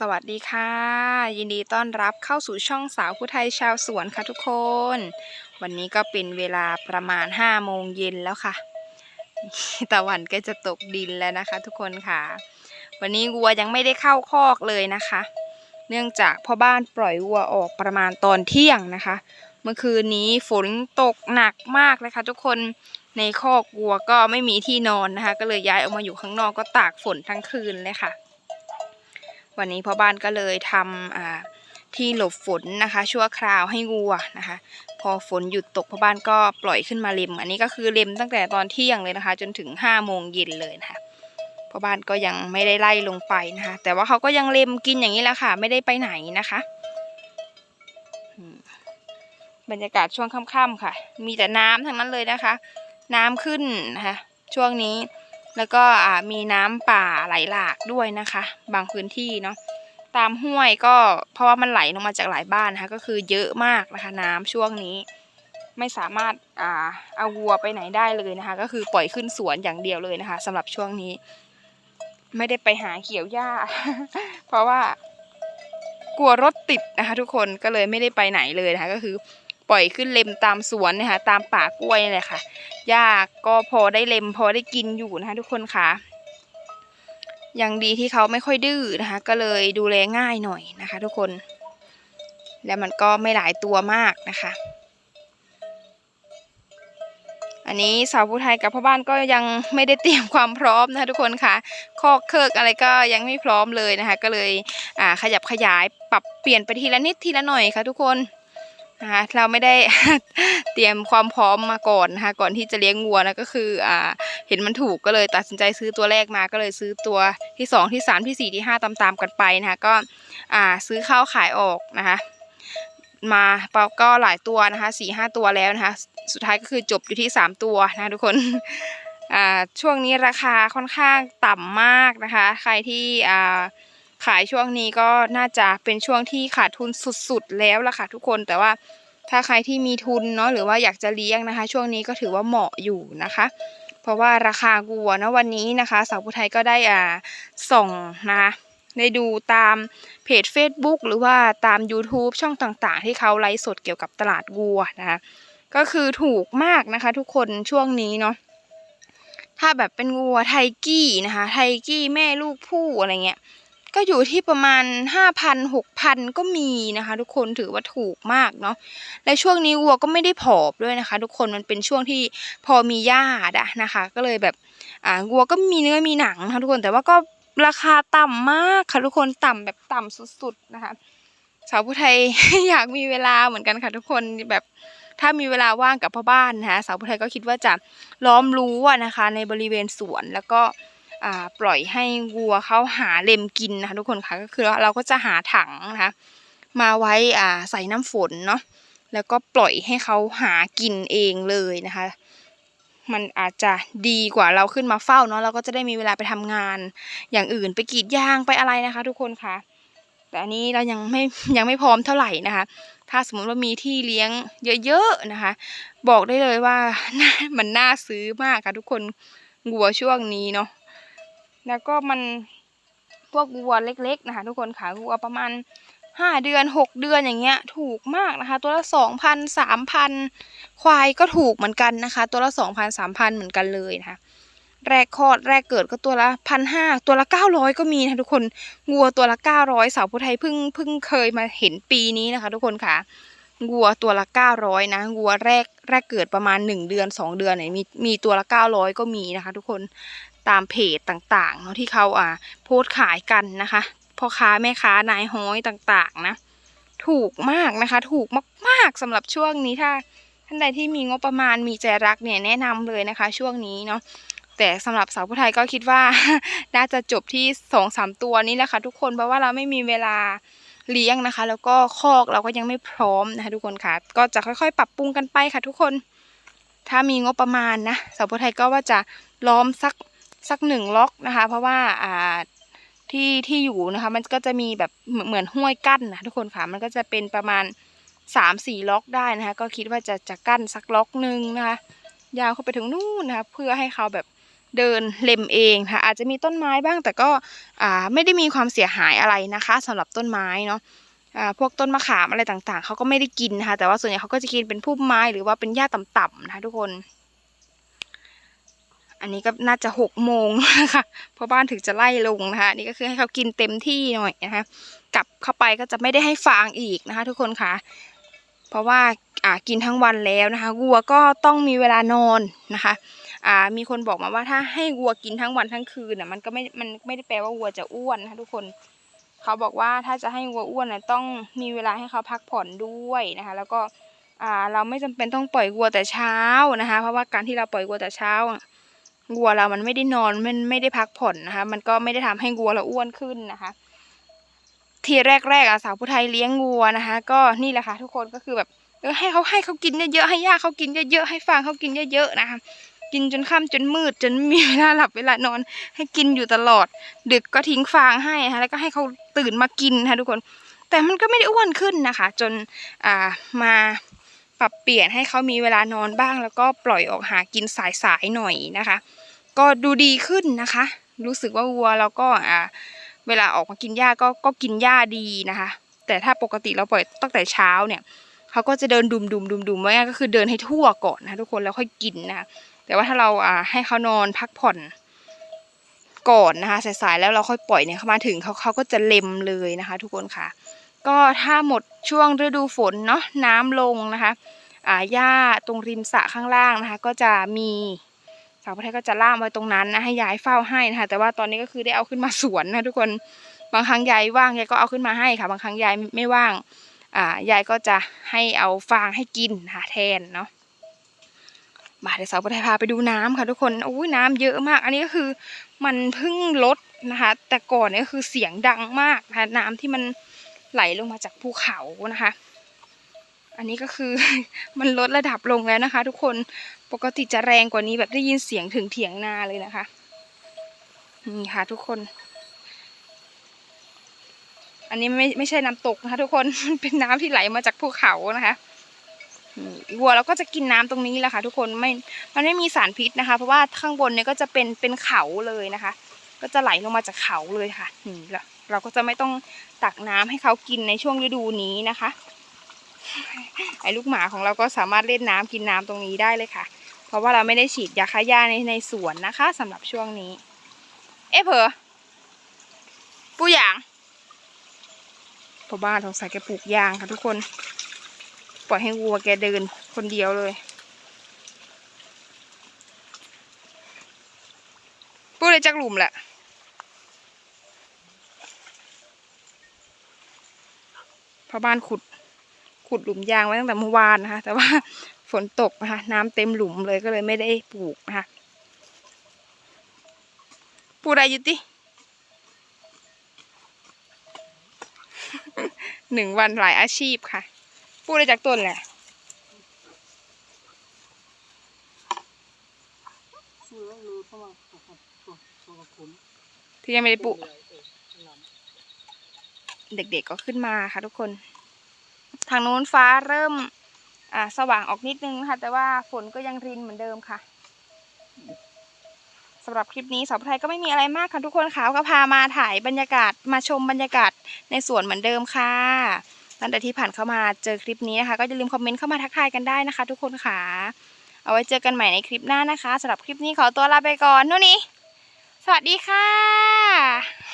สวัสดีค่ะ ยินดีต้อนรับเข้าสู่ช่องสาวผู้ไทยชาวสวนค่ะทุกคน วันนี้ก็เป็นเวลาประมาณ5โมงเย็นแล้วค่ะตะวันก็จะตกดินแล้วนะคะ ทุกคนค่ะ วันนี้วัวยังไม่ได้เข้าคอกเลยนะคะ เนื่องจากพ่อบ้านปล่อยวัวออกประมาณตอนเที่ยงนะคะ เมื่อคืนนี้ฝนตกหนักมากเลยค่ะทุกคนในคอกวัวก็ไม่มีที่นอนนะคะ ก็เลยย้ายออกมาอยู่ข้างนอกก็ตากฝนทั้งคืนเลยค่ะ วันนี้พ่อบ้านก็เลยทำที่หลบฝนนะคะ ชั่วคราวให้วัวนะคะ พอฝนหยุดตกพ่อบ้านก็ปล่อยขึ้นมาเล็ม อันนี้ก็คือเล็มตั้งแต่ตอนเที่ยงเลยนะคะ จนถึงห้าโมงเย็นเลยนะคะพ่อบ้านก็ยังไม่ได้ไล่ลงไปนะคะ แต่ว่าเขาก็ยังเล็มกินอย่างนี้แหละค่ะ ไม่ได้ไปไหนนะคะบรรยากาศช่วงค่ำๆค่ะ มีแต่น้ำทั้งนั้นเลยนะคะ น้ำขึ้นนะคะ ช่วงนี้ แล้วก็มีน้ำป่าไหลหลากด้วยนะคะ บางพื้นที่เนาะตามห้วยก็เพราะว่ามันไหลลงมาจากหลายบ้านนะคะก็คือเยอะมากนะคะน้ำช่วงนี้ ไม่สามารถอ่าเอาวัวไปไหนได้เลยนะคะ ก็คือปล่อยขึ้นสวนอย่างเดียวเลยนะคะสำหรับช่วงนี้ ไม่ได้ไปหาเกี่ยวหญ้า เพราะว่า กลัวรถติดนะคะ ทุกคนก็เลยไม่ได้ไปไหนเลยนะคะ ก็คือปล่อยขึ้นเล็มตามสวนนะคะ ตามป่ากล้วยนี่แหละค่ะ หญ้าก็พอได้เล็มพอได้กินอยู่นะคะ ทุกคนค่ะยังดีที่เขาไม่ค่อยดื้อนะคะ ก็เลยดูแลง่ายหน่อยนะคะ ทุกคน แล้วมันก็ไม่หลายตัวมากนะคะ อันนี้สาวผู้ไทยกับพ่อบ้านก็ยังไม่ได้เตรียมความพร้อมนะคะทุกคนค่ะคอกเคิกอะไรก็ยังไม่พร้อมเลยนะคะ ก็เลยขยับขยายปรับเปลี่ยนไปทีละนิดทีละหน่อยค่ะทุกคน นะคะเราไม่ได้เตรียมความพร้อมมาก่อนนะคะก่อนที่จะเลี้ยงวัวนะก็คืออ่าเห็นมันถูกก็เลยตัดสินใจซื้อตัวแรกมาก็เลยซื้อตัวที่สองที่สามที่สี่ที่ห้าตามๆกันไปนะคะก็อ่าซื้อข้าวขายออกนะคะมาเปาก็หลายตัวนะคะสี่ห้าตัวแล้วนะคะสุดท้ายก็คือจบอยู่ที่สามตัวนะทุกคนอ่าช่วงนี้ราคาค่อนข้างต่ำมากนะคะ ใครที่อ่า ขายช่วงนี้ก็น่าจะเป็นช่วงที่ขาดทุนสุดๆแล้วล่ะค่ะทุกคนแต่ว่าถ้าใครที่มีทุนเนาะหรือว่าอยากจะเลี้ยงนะคะ ช่วงนี้ก็ถือว่าเหมาะอยู่นะคะ เพราะว่าราคาวัวนะวันนี้นะคะ สาวผู้ไทยก็ได้อ่าส่องนะคะได้ดูตามเพจ Facebook หรือว่าตาม YouTube ช่องต่างๆ ที่เขาไลฟ์สดเกี่ยวกับตลาดวัวนะคะก็คือถูกมากนะคะ ทุกคนช่วงนี้เนาะถ้าแบบเป็นวัวไทกี้นะคะ ไทกี้แม่ลูกผู้อะไรเงี้ย ก็อยู่ที่ประมาณห้าพันหกพันก็มีนะคะ ทุกคนถือว่าถูกมากเนาะและช่วงนี้วัวก็ไม่ได้ผอมด้วยนะคะ ทุกคนมันเป็นช่วงที่พอมีหญ้าอะนะคะ ก็เลยแบบอ่าวัวก็มีเนื้อมีหนังนะคะทุกคนแต่ว่าก็ราคาต่ำมากค่ะทุกคนต่ำแบบต่ำสุดๆนะคะสาวผู้ไทยอยากมีเวลาเหมือนกันค่ะทุกคนแบบถ้ามีเวลาว่างกับพ่อบ้านนะคะสาวผู้ไทยก็คิดว่าจะล้อมรั้วนะคะ ในบริเวณสวนแล้วก็ ปล่อยให้วัวเขาหาเล็มกินนะคะทุกคนค่ะก็คือเราก็จะหาถังนะคะมาไว้ใส่น้ำฝนเนาะแล้วก็ปล่อยให้เขาหากินเองเลยนะคะ มันอาจจะดีกว่าเราขึ้นมาเฝ้าเนาะเราก็จะได้มีเวลาไปทำงานอย่างอื่นไปกรีดยางไปอะไรนะคะ ทุกคนค่ะ แต่อันนี้เรายังไม่ยังไม่พร้อมเท่าไหร่นะคะ ถ้าสมมติว่ามีที่เลี้ยงเยอะๆนะคะ บอกได้เลยว่ามันน่าซื้อมากค่ะทุกคนวัวช่วงนี้เนาะ แล้วก็มันพวกวัวเล็กๆนะคะ ทุกคนค่ะวัวประมาณห้าเดือนหกเดือนอย่างเงี้ย ถูกมากนะคะ ตัวละสองพันสามพันควายก็ถูกเหมือนกันนะคะ ตัวละสองพันสามพันเหมือนกันเลยนะคะแรกคลอดแรกเกิดก็ตัวละพันห้าตัวละเก้าร้อยก็มีนะคะทุกคนวัวตัวละเก้าร้อยสาวผู้ไทยเพิ่งเพิ่งเคยมาเห็นปีนี้นะคะ ทุกคนค่ะวัวตัวละเก้าร้อยนะวัวแรกแรกเกิดประมาณหนึ่งเดือนสองเดือนเนี่ยมีมีตัวละเก้าร้อยก็มีนะคะ ทุกคน ตามเพจต่างๆเนาะที่เขาอ่าโพสขายกันนะคะพ่อค้าแม่ค้านายห้อยต่างๆนะถูกมากนะคะ ถูกมากๆสำหรับช่วงนี้ถ้าท่านใดที่มีงบประมาณมีใจรักเนี่ยแนะนำเลยนะคะ ช่วงนี้เนาะแต่สำหรับสาวผู้ไทยก็คิดว่า น่าจะจบที่สองสามตัวนี้แหละค่ะทุกคนเพราะว่าเราไม่มีเวลาเลี้ยงนะคะ แล้วก็คอกเราก็ยังไม่พร้อมนะคะ ทุกคนค่ะ ก็จะค่อยๆ ปรับปรุงกันไปค่ะ ทุกคน ถ้ามีงบประมาณนะสาวผู้ไทยก็ว่าจะล้อมสัก สักหนึ่งล็อกนะคะ เพราะว่าอ่าที่ที่อยู่นะคะ มันก็จะมีแบบเหมือนห้วยกั้นนะทุกคนค่ะมันก็จะเป็นประมาณสามสี่ล็อกได้นะคะ ก็คิดว่าจะจะกั้นสักล็อกหนึ่งนะคะ ยาวเข้าไปถึงนู่นนะคะเพื่อให้เขาแบบเดินเล็มเองค่ะอาจจะมีต้นไม้บ้างแต่ก็อ่าไม่ได้มีความเสียหายอะไรนะคะสำหรับต้นไม้เนาะอ่าพวกต้นมะขามอะไรต่างๆเขาก็ไม่ได้กินนะคะแต่ว่าส่วนใหญ่เขาก็จะกินเป็นพุ่มไม้หรือว่าเป็นหญ้าต่ำๆนะคะทุกคน อันนี้ก็น่าจะหกโมงนะคะเพราะบ้านถึงจะไล่ลงนะคะนี่ก็คือให้เขากินเต็มที่หน่อยนะคะกลับเข้าไปก็จะไม่ได้ให้ฟางอีกนะคะ ทุกคนค่ะ เพราะว่าอ่ากินทั้งวันแล้วนะคะวัวก็ต้องมีเวลานอนนะคะอ่ามีคนบอกมาว่าถ้าให้วัวกินทั้งวันทั้งคืนน่ะมันก็ไม่มันไม่ได้แปลว่าวัวจะอ้วนนะคะทุกคนเขาบอกว่าถ้าจะให้วัวอ้วนน่ะต้องมีเวลาให้เขาพักผ่อนด้วยนะคะ แล้วก็อ่าเราไม่จำเป็นต้องปล่อยวัวแต่เช้านะคะ เพราะว่าการที่เราปล่อยวัวแต่เช้าอะ วัวเรามันไม่ได้นอนมันไม่ได้พักผ่อนนะคะ มันก็ไม่ได้ทำให้วัวเราอ้วนขึ้นนะคะ ทีแรกๆอะสาวผู้ไทยเลี้ยงวัวนะคะ ก็นี่แหละค่ะทุกคนก็คือแบบเออให้เขาให้เขากินเยอะๆให้หญ้าเขากินเยอะๆให้ฟางเขากินเยอะๆนะคะกินจนค่ำจนมืดจนมีเวลาหลับเวลานอน ให้กินอยู่ตลอด ดึกก็ทิ้งฟางให้นะคะแล้วก็ให้เขาตื่นมากินนะคะทุกคน แต่มันก็ไม่ได้อ้วนขึ้นนะคะ จนอ่ามา ปรับเปลี่ยนให้เขามีเวลานอนบ้าง แล้วก็ปล่อยออกหากินสายๆหน่อยนะคะ ก็ดูดีขึ้นนะคะ รู้สึกว่าวัวเราก็อ่าเวลาออกมากินหญ้าก็ก็กินหญ้าดีนะคะ แต่ถ้าปกติเราปล่อยตั้งแต่เช้าเนี่ยเขาก็จะเดินดุมดุมดุมดุมไว้ก็คือเดินให้ทั่วก่อนนะคะทุกคนแล้วค่อยกินนะคะแต่ว่าถ้าเราอ่าให้เขานอนพักผ่อนก่อนนะคะสายๆแล้วเราค่อยปล่อยเนี่ยเขามาถึงเขาเขาก็จะเล็มเลยนะคะ ทุกคนค่ะ ก็ถ้าหมดช่วงฤดูฝนเนาะน้ำลงนะคะอ่าหญ้าตรงริมสระข้างล่างนะคะ ก็จะมีสาวประเทศก็จะล่ามไว้ตรงนั้นนะให้ยายเฝ้าให้นะคะแต่ว่าตอนนี้ก็คือได้เอาขึ้นมาสวนนะทุกคนบางครั้งยายว่างยายก็เอาขึ้นมาให้ค่ะ บางครั้งยายไม่ว่างอ่ายายก็จะให้เอาฟางให้กินนะคะแทนเนาะมาเดี๋ยวสาวประเทศพาไปดูน้ำค่ะทุกคนโอ้ยน้ำเยอะมาก อันนี้ก็คือมันเพิ่งลดนะคะ แต่ก่อนเนี่ยคือเสียงดังมากนะคะน้ำที่มัน ไหลลงมาจากภูเขานะคะ อันนี้ก็คือ มันลดระดับลงแล้วนะคะ ทุกคนปกติจะแรงกว่านี้แบบได้ยินเสียงถึงเถียงนาเลยนะคะนี่ค่ะทุกคน อันนี้ไม่ไม่ใช่น้ำตกนะคะ ทุกคนมันเป็นน้ำที่ไหลมาจากภูเขานะคะวัวเราก็จะกินน้ำตรงนี้แหละค่ะ ทุกคนไม่ มันไม่มีสารพิษนะคะ เพราะว่าข้างบนเนี่ยก็จะเป็นเป็นเขาเลยนะคะ ก็จะไหลลงมาจากเขาเลยค่ะนี่เรา เราก็จะไม่ต้องตักน้ำให้เขากินในช่วงฤดูนี้นะคะ ไอ้ลูกหมาของเราก็สามารถเล่นน้ำกินน้ำตรงนี้ได้เลยค่ะ เพราะว่าเราไม่ได้ฉีดยาฆ่าหญ้าในในสวนนะคะสำหรับช่วงนี้ เอ๊ะเพอปูหยางพอบ้านสงสัยแกปลูกยางค่ะทุกคน ปล่อยให้วัวแกเดินคนเดียวเลยปูเลยจักหลุมแหละ พอบ้านขุดขุดหลุมยางไว้ตั้งแต่เมื่อวานนะคะ แต่ว่าฝนตกนะคะ น้ำเต็มหลุมเลยก็เลยไม่ได้ปลูกนะคะปลูกอะไรอยู่ติหนึ่งวันหลายอาชีพค่ะปลูกได้จากต้นแหละซื้อแล้วรู้เพราะว่าตัวกับตัวตัวกับผมที่ยังไม่ได้ปลูกใหญ่ เด็กๆก็ขึ้นมาค่ะทุกคน ทางโน้นฟ้าเริ่มสว่างออกนิดนึงนะคะแต่ว่าฝนก็ยังรินเหมือนเดิมค่ะสำหรับคลิปนี้สาวไทยก็ไม่มีอะไรมากค่ะทุกคนค่ะก็พามาถ่ายบรรยากาศมาชมบรรยากาศในสวนเหมือนเดิมค่ะตั้งแต่ที่ผ่านเข้ามาเจอคลิปนี้นะคะ ก็อย่าลืมคอมเมนต์เข้ามาทักทายกันได้นะคะ ทุกคนค่ะ เอาไว้เจอกันใหม่ในคลิปหน้านะคะสำหรับคลิปนี้ขอตัวลาไปก่อนนู่นนี่สวัสดีค่ะ